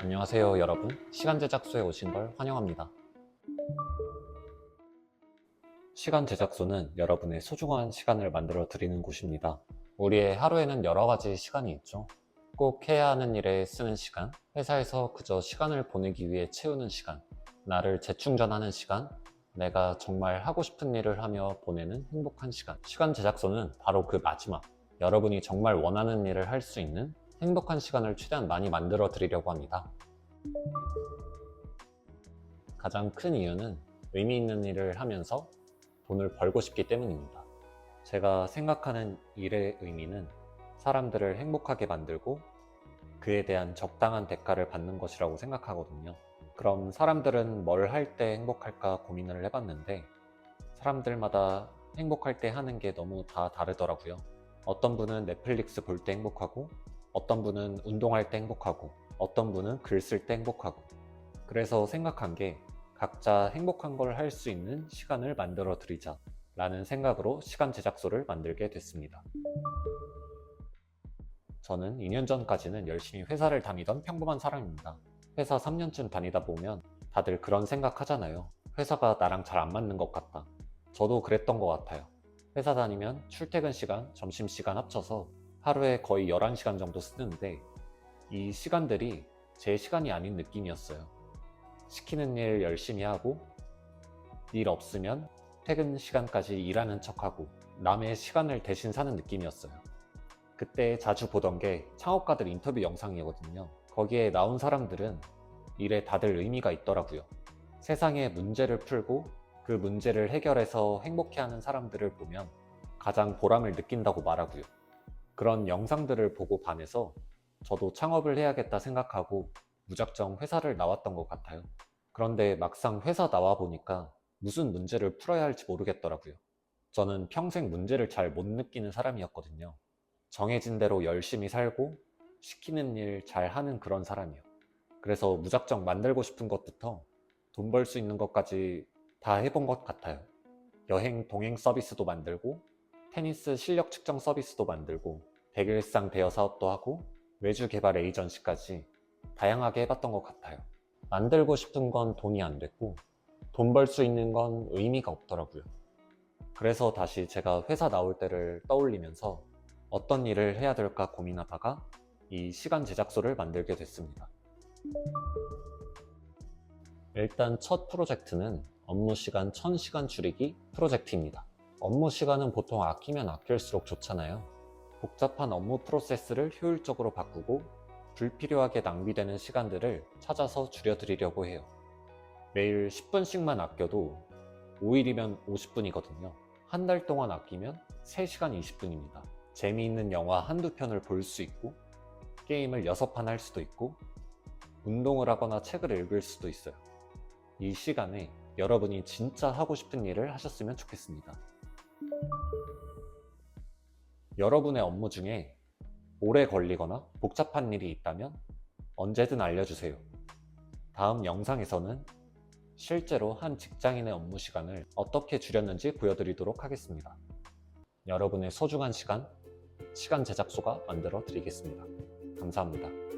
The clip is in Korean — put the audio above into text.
안녕하세요, 여러분. 시간 제작소에 오신 걸 환영합니다. 시간 제작소는 여러분의 소중한 시간을 만들어 드리는 곳입니다. 우리의 하루에는 여러 가지 시간이 있죠. 꼭 해야 하는 일에 쓰는 시간, 회사에서 그저 시간을 보내기 위해 채우는 시간, 나를 재충전하는 시간, 내가 정말 하고 싶은 일을 하며 보내는 행복한 시간. 시간 제작소는 바로 그 마지막, 여러분이 정말 원하는 일을 할 수 있는 행복한 시간을 최대한 많이 만들어 드리려고 합니다. 가장 큰 이유는 의미 있는 일을 하면서 돈을 벌고 싶기 때문입니다. 제가 생각하는 일의 의미는 사람들을 행복하게 만들고 그에 대한 적당한 대가를 받는 것이라고 생각하거든요. 그럼 사람들은 뭘 할 때 행복할까 고민을 해봤는데 사람들마다 행복할 때 하는 게 너무 다 다르더라고요. 어떤 분은 넷플릭스 볼 때 행복하고 어떤 분은 운동할 때 행복하고 어떤 분은 글 쓸 때 행복하고 그래서 생각한 게 각자 행복한 걸 할 수 있는 시간을 만들어 드리자 라는 생각으로 시간 제작소를 만들게 됐습니다. 저는 2년 전까지는 열심히 회사를 다니던 평범한 사람입니다. 회사 3년쯤 다니다 보면 다들 그런 생각 하잖아요. 회사가 나랑 잘 안 맞는 것 같다. 저도 그랬던 것 같아요. 회사 다니면 출퇴근 시간, 점심 시간 합쳐서 하루에 거의 11시간 정도 쓰는데 이 시간들이 제 시간이 아닌 느낌이었어요. 시키는 일 열심히 하고 일 없으면 퇴근 시간까지 일하는 척하고 남의 시간을 대신 사는 느낌이었어요. 그때 자주 보던 게 창업가들 인터뷰 영상이거든요. 거기에 나온 사람들은 일에 다들 의미가 있더라고요. 세상에 문제를 풀고 그 문제를 해결해서 행복해하는 사람들을 보면 가장 보람을 느낀다고 말하고요. 그런 영상들을 보고 반해서 저도 창업을 해야겠다 생각하고 무작정 회사를 나왔던 것 같아요. 그런데 막상 회사 나와 보니까 무슨 문제를 풀어야 할지 모르겠더라고요. 저는 평생 문제를 잘 못 느끼는 사람이었거든요. 정해진 대로 열심히 살고 시키는 일 잘 하는 그런 사람이요. 그래서 무작정 만들고 싶은 것부터 돈 벌 수 있는 것까지 다 해본 것 같아요. 여행 동행 서비스도 만들고 테니스 실력 측정 서비스도 만들고 백일상 대여 사업도 하고 외주 개발 에이전시까지 다양하게 해봤던 것 같아요. 만들고 싶은 건 돈이 안 됐고 돈 벌 수 있는 건 의미가 없더라고요. 그래서 다시 제가 회사 나올 때를 떠올리면서 어떤 일을 해야 될까 고민하다가 이 시간 제작소를 만들게 됐습니다. 일단 첫 프로젝트는 업무 시간 1000시간 줄이기 프로젝트입니다. 업무 시간은 보통 아끼면 아낄수록 좋잖아요. 복잡한 업무 프로세스를 효율적으로 바꾸고 불필요하게 낭비되는 시간들을 찾아서 줄여드리려고 해요. 매일 10분씩만 아껴도 5일이면 50분이거든요. 한 달 동안 아끼면 3시간 20분입니다. 재미있는 영화 한두 편을 볼 수 있고, 게임을 6판 할 수도 있고, 운동을 하거나 책을 읽을 수도 있어요. 이 시간에 여러분이 진짜 하고 싶은 일을 하셨으면 좋겠습니다. 여러분의 업무 중에 오래 걸리거나 복잡한 일이 있다면 언제든 알려주세요. 다음 영상에서는 실제로 한 직장인의 업무 시간을 어떻게 줄였는지 보여드리도록 하겠습니다. 여러분의 소중한 시간, 시간 제작소가 만들어 드리겠습니다. 감사합니다.